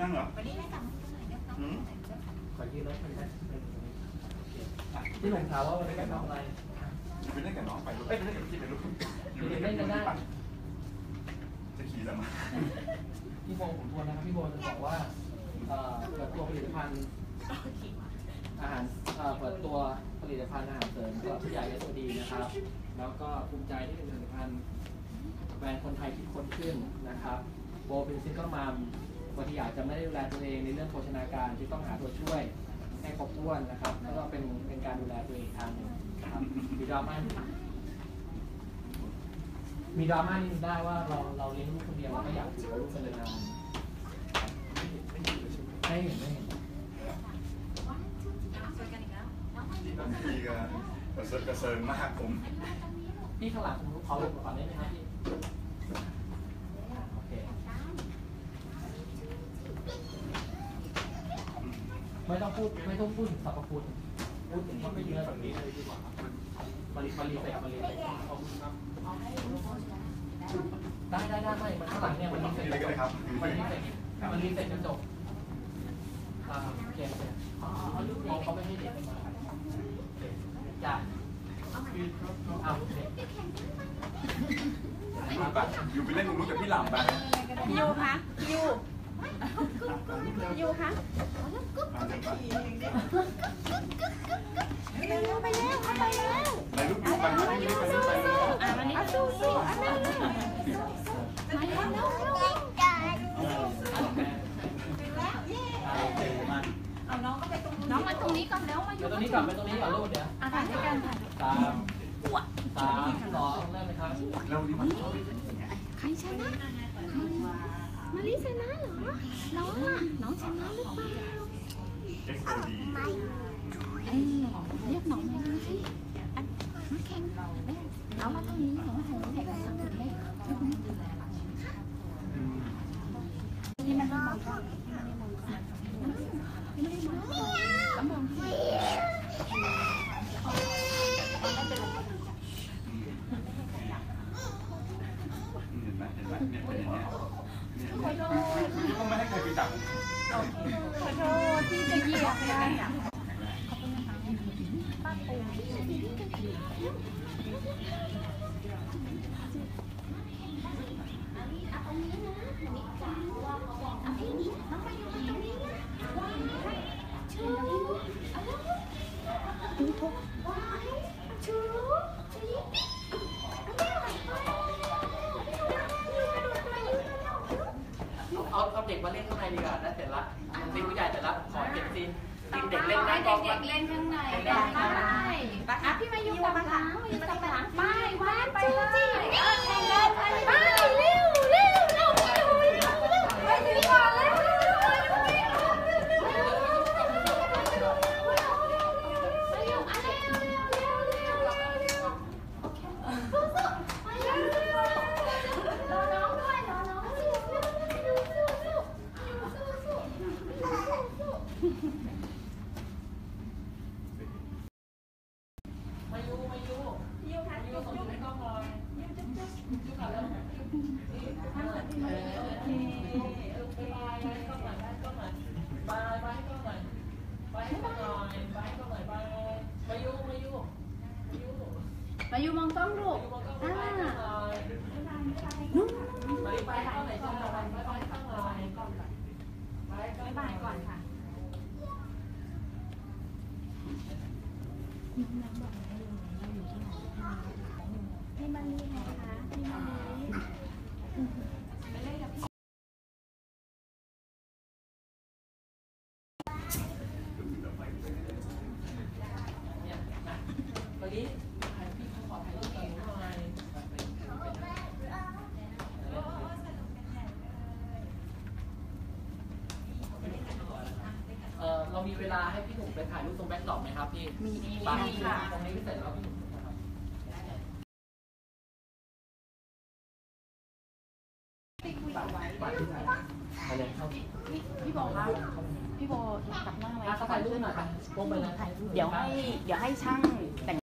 นั่งเหรอวันนี้ให้กลับมาที่ไหนกันครัขอยืมรถคันนี้นที่ผมถามว่าวันนี้จะทำอะไรไปเล่นกับน้องไปลูกเอ้ยไปเล่นกับพี่ไปลูกอยู่เล่นกันได้จะขี่แล้วมั้ยพี่โบผมทวนนะครับพี่โบจะบอกว่าเปิดตัวผลิตภัณฑ์อาหารเปิดตัวผลิตภัณฑ์อาหารเสริมก็ใหญ่เอสดีนะครับ แล้วก็ภูมิใจที่เป็นผลิตภัณฑ์แบรนด์คนไทยคิดค้นขึ้นนะครับ โบเป็นซิงเกิลมัม บางทีอาจจะไม่ได้ดูแลตัวเองในเรื่องโภชนาการที่ต้องหาตัวช่วยให้ครบถ้วนนะครับแล้วก็เป็นเป็นการดูแลตัวเองทางหนึงครับมีดราม่ามีดราม่านิดได้ว่าเราเราเลี้ยงลูกคนเดียวเราไม่อยากอยู่กับลูกนเลยนานไม่เห็นไม่เห็น นี่ก็กระเซิงระงมากผม พี่ขางหลังผมขอหลบก่อนได้ไหมครับพี่ ไม่ต้องพูดไม่ต้องพูดสรรพคุณพูดถึงว่าไม่เนื้อะแบบนี้เลยดีกว่าครับมันมันรีเซ็ตมันรีเซ็ตขอบคุณครับได้ได้ได้ไม่มาข้างหลังเนี่ยมันรีเซ็ตจบมันรีเซ็ตมันรีเซ็ตจบอ่าเขียนเขาเขาไม่ให้เด็กจ้ะเอาเด็กอยู่ไปเล่นลูกกับพี่หลำไปพี่ยูคะอยูพี่ยูคะ ไปลูกดูไปลูกดูไปลูกไปลูกอะวันนี้สู้สู้อะนั่งนั่งมาเร็วเร็วเร็วน้องมาตรงนี้ก่อนแล้วมาอยู่ตรงนี้ก่อนไปตรงนี้ก่อนลูกเดี๋ยวอะถ่ายด้วยกันถ่ายสามสามสองเริ่มเลยครับเราดีมันใครชนะมาลิชนะเหรอ น้องอะ น้องชนะหรือเปล่า rất nồng anh nó khen nó có những cái hành động này Thank you. ขอโทษที่จะเหยียบนะ มาเล่นข้างในดีกว่าน่าเสร็จละมันซีผู้ใหญ่เสร็จละขอเก็บซีนซีนเด็กเล่นหน้างเด็กเล่นข้างในได้ไม่ะพี่มาอยู่กับหลังอยู่กับหลัไปวจูจี้ มาอยู่มองกล้องลูกอ่านุ่มบายบายก่อนบายบายก่อนบายบายก่อนค่ะ พี่มาลีไงคะพี่มาลี ตอนนี้พี่ขอถ่ายรูปกับหนูหน่อยเออ เรามีเวลาให้พี่หนุ่มไปถ่ายรูปตรงแบ็คดรอปไหมครับพี่มีมีตามมีค่ะ ตรงนี้เสร็จแล้วพี่หนุ่มนะครับไปเลยเข้าพี่พี่โบคะพี่โบตัดหน้าไว้อะเขาถ่ายรูปหน่อยไปลงไปเลย เดี๋ยวให้เดี๋ยวให้ช่างแต่ง